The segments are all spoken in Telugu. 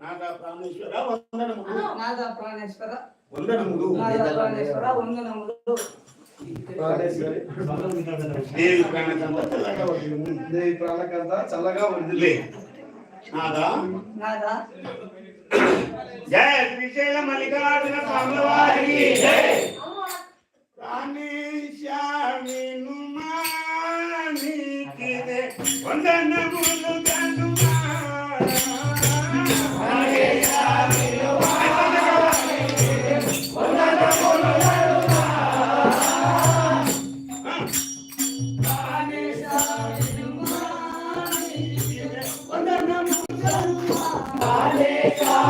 నాదా ప్రాణేశ్వర వందనములు నాద ప్రాణేశ్వర వందనములు. నాద ప్రాణేశ్వర వందనములు. ప్రాణేశ్వరి దేవి ప్రాణకంత చల్లగా ఉంది లే. నాదా? నాద? జయ శ్రీశైల మల్లికార్జున స్వామివారికి జయ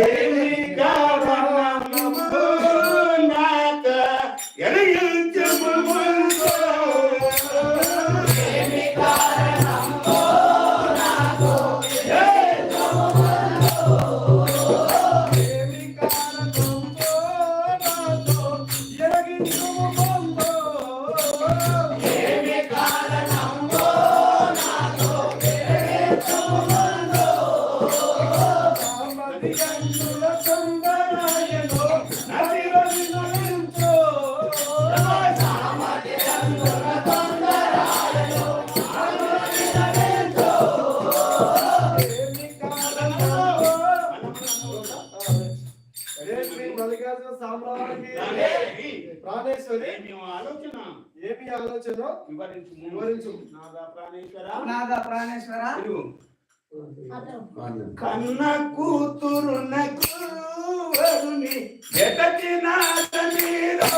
ఏమి కారణము మల్లికార్జున ప్రాణేశ్వరి. ఆలోచన? ఏమి ఆలోచన? వివరించు వివరించు. నాదా ప్రాణేశ్వర? నాద ప్రాణేశ్వర. కన్న కూతురునకు వరుని ఎటకి నాశనీరో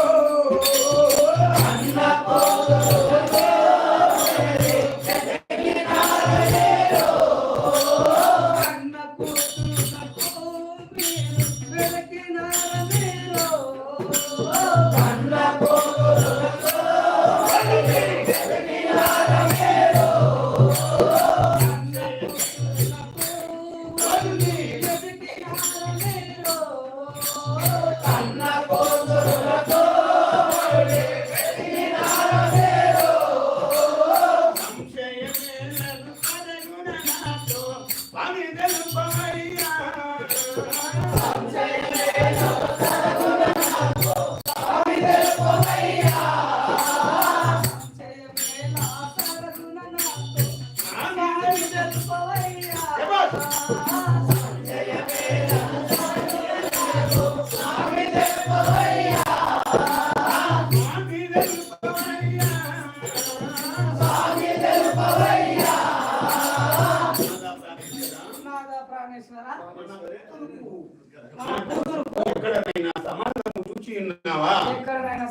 ఎక్కడైనా సమాధానం చూచి ఉన్నావా? ఎక్కడైనా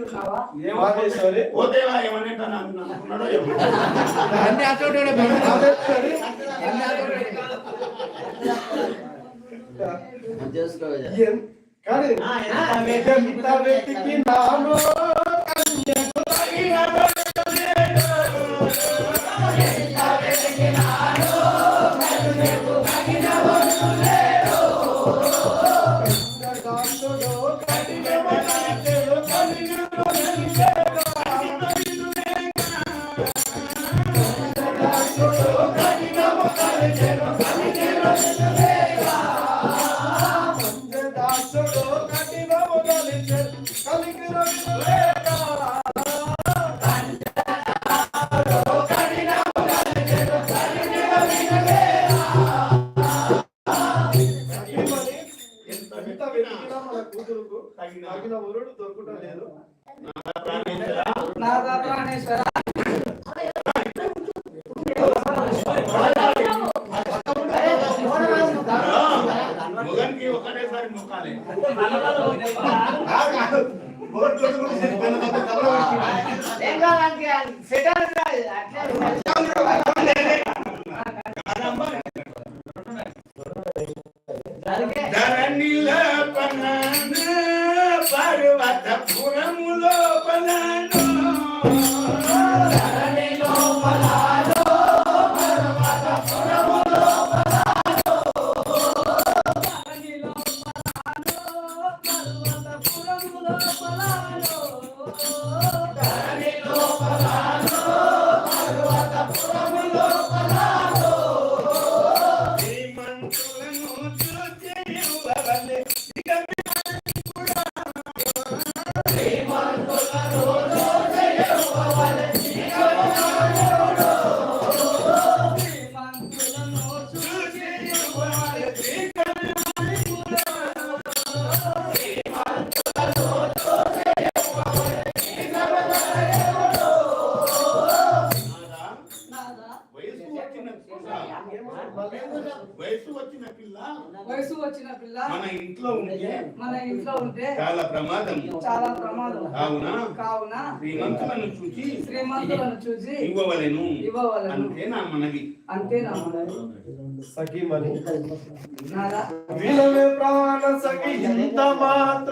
ఉన్నావా? పోతేవా అనుకున్నాడో కానీ ఆ, ఎంత ఎంత ఎంత దాసుడు వెతికినా మన కూతురుకు తగిన వరుడు దొరకటం లేదు. నాదా ప్రాణేశ్వర మొగన్కి ఒకటేసారి మొక్కాలి ఏం కావాలంటే సెటర్ అట్లే దానికే ధరణిల వయసు వచ్చిన పిల్ల వయసు వచ్చిన పిల్ల మన ఇంట్లో ఉంటే మన ఇంట్లో ఉంటే చాలా ప్రమాదం. చాలా ప్రమాదం. కావున కావున శ్రీమంతులను చూచి శ్రీమంతులను చూసి ఇవ్వవలెను. ఇవ్వవలెను. అంతే నా మనవి. అంతే నా మనవి. నాదా వినవే ప్రాణ సఖి ఇంత మాత్ర